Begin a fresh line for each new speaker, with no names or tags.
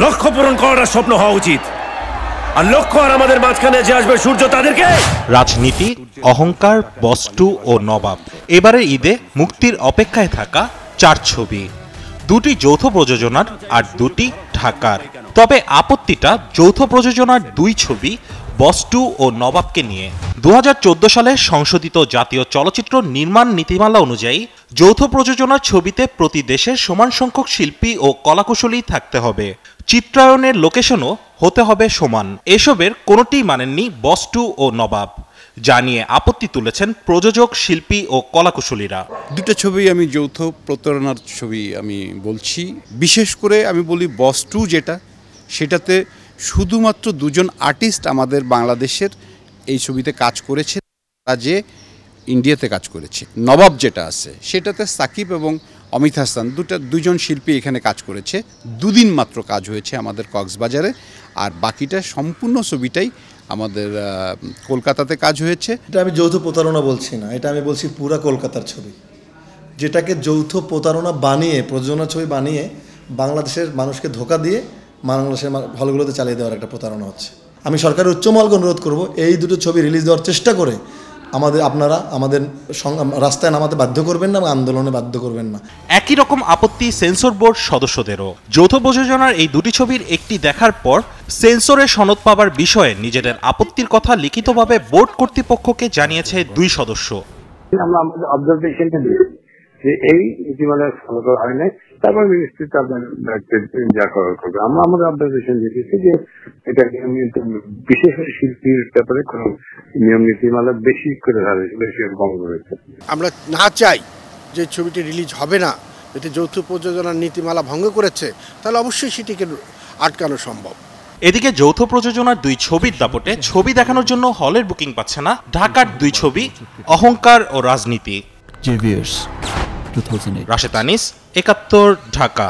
লক্ষ্য পূরণ করাটা স্বপ্ন হওয়া উচিত। আর লক্ষ্য আর আমাদের মাঝখানে যে আসবে সূর্য, তাদেরকে?
রাজনীতি, অহংকার, বস্তু ও নবাব। এবারের ঈদে মুক্তির অপেক্ষায় থাকা চার ছবি। দুটি যৌথ প্রযোজনার আর দুটি ঢাকার। তবে আপত্তিটা যৌথ প্রযোজনার দুই ছবি, বস্তু ও নবাবকে নিয়ে। দু হাজার চোদ্দ সালে সংশোধিত জাতীয় চলচ্চিত্র নির্মাণ নীতিমালা অনুযায়ী যৌথ প্রযোজনার ছবিতে প্রতি দেশের সমান সংখ্যক শিল্পী ও কলাকুশলী থাকতে হবে। চিত্রায়নের লোকেশনও হতে হবে সমান। এসবের কোনোটিই মানেননি বস্তু ও নবাব। যা নিয়ে আপত্তি তুলেছেন প্রযোজক, শিল্পী ও কলাকুশলীরা।
দুটো ছবি আমি যৌথ প্রতারণার ছবি আমি বলছি। বিশেষ করে আমি বলি বস টু যেটা, সেটাতে শুধুমাত্র দুজন আর্টিস্ট আমাদের বাংলাদেশের এই ছবিতে কাজ করেছে, তারা যে ইন্ডিয়াতে কাজ করেছে। নবাব যেটা আছে, সেটাতে সাকিব এবং অমিত হাসান, দুটা, দুজন শিল্পী এখানে কাজ করেছে। দুদিন মাত্র কাজ হয়েছে আমাদের কক্সবাজারে। আর বাকিটা সম্পূর্ণ ছবিটাই আমাদের কলকাতাতে কাজ হয়েছে।
এটা আমি যৌথ প্রতারণা বলছি না, এটা আমি বলছি পুরা কলকাতার ছবি। যেটাকে যৌথ প্রতারণা বানিয়ে, প্রযোজনা ছবি বানিয়ে বাংলাদেশের মানুষকে ধোকা দিয়ে বাংলাদেশের হলগুলোতে চালিয়ে দেওয়ার একটা প্রতারণা হচ্ছে। আমি সরকারের উচ্চমহলকে অনুরোধ করব, এই দুটো ছবি রিলিজ দেওয়ার চেষ্টা করে আমাদের আপনারা আমাদের রাস্তায় নামাতে বাধ্য করবেন না আন্দোলনে বাধ্য করবেন না।
একই রকম আপত্তি সেন্সর বোর্ড সদস্যদেরও। যৌথ প্রযোজনার এই দুটি ছবির একটি দেখার পর সেন্সরে সনদ পাবার বিষয়ে নিজেদের আপত্তির কথা লিখিতভাবে বোর্ড কর্তৃপক্ষকে জানিয়েছে দুই সদস্য।
আমরা আমাদের অবজারভেশনটা দিই যে এই নীতিমালা ফলো করা হয় নাই। তারপর মিনিস্ট্রি তাদের দায়িত্ব যা করার করবে। আমরা আমাদের অবজারভেশন দিয়েছি যে এটা বিশেষ করে শিল্পীর ব্যাপারে কোনো নিয়ম নীতিমালা বেশি করে ধারে বেশি ভঙ্গ হয়েছে।
আমরা না চাই যে ছবিটি রিলিজ হবে না এতে যৌথ প্রযোজনার নীতিমালা ভঙ্গ করেছে তাহলে অবশ্যই সেটিকে আটকানো সম্ভব।
এদিকে যৌথ প্রযোজনার দুই ছবির দাপটে ছবি দেখানোর জন্য হলের বুকিং পাচ্ছে না ঢাকার দুই ছবি অহংকার ও রাজনীতি।
2008.
রাশেদ আনিস একাত্তর ঢাকা